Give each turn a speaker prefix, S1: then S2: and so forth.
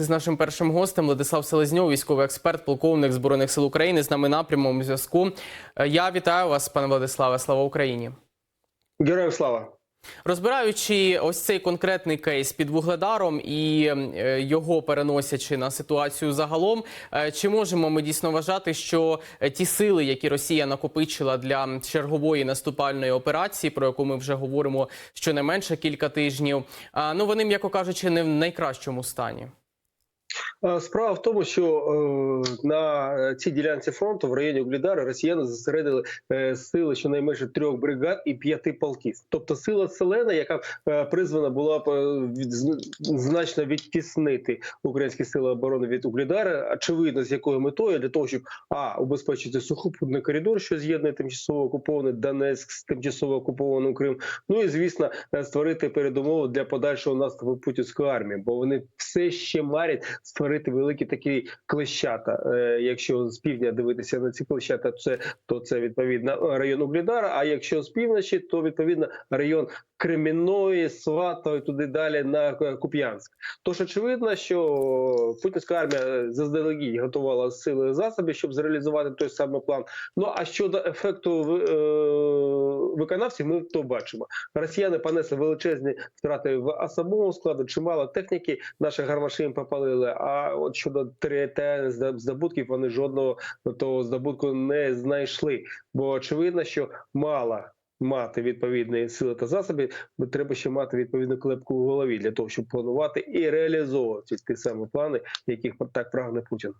S1: З нашим першим гостем Владислав Селезньов, військовий експерт, полковник збройних сил України. З нами на прямому зв'язку. Е, Я вітаю вас, пане Владиславе. Слава Україні.
S2: Героям слава.
S1: Розбираючи ось цей конкретний кейс під вугледаром і е, його переносячи на ситуацію загалом, е, чи можемо ми дійсно вважати, що ті сили, які Росія накопичила для чергової наступальної операції, про яку ми вже говоримо щонайменше кілька тижнів, ну вони, м'яко кажучи, не в найкращому стані.
S2: Е, Справа в тому, що е, на цій ділянці фронту в районі Углідара росіяни зосередили е, сили щонайменше трьох бригад і п'яти полків. Тобто сила селена, яка е, призвана була е, від, зн- значно відтіснити українські сили оборони від Углідара. Очевидно, з якою метою для того, щоб а убезпечити сухопутний коридор, що з'єднує тимчасово окупований Донецьк з тимчасово окупованим Крим. Ну і звісно, е, створити передумови для подальшого наступу путінської армії, бо вони все ще марять створити великі такі клещата. Е, якщо з півдня дивитися на ці клещата, це то це відповідно район Углідара. А якщо з півночі, то відповідно район Кремінної, Сватого і туди далі на Куп'янськ. Тож очевидно, що путінська армія заздалегідь готувала сили засоби, щоб зреалізувати той самий план. Ну а щодо ефекту е, виконавців, ми то бачимо. Росіяни понесли величезні втрати в особовому складу, чимало техніки наших гармаші їм попалили. А от щодо територіальних здоб- здобутків, вони жодного того здобутку не знайшли. Бо очевидно, що мало. Мати відповідні сили та засоби, бо треба ще мати відповідну клепку в голові для того, щоб планувати і реалізовувати ті самі плани, яких так прагне Путін.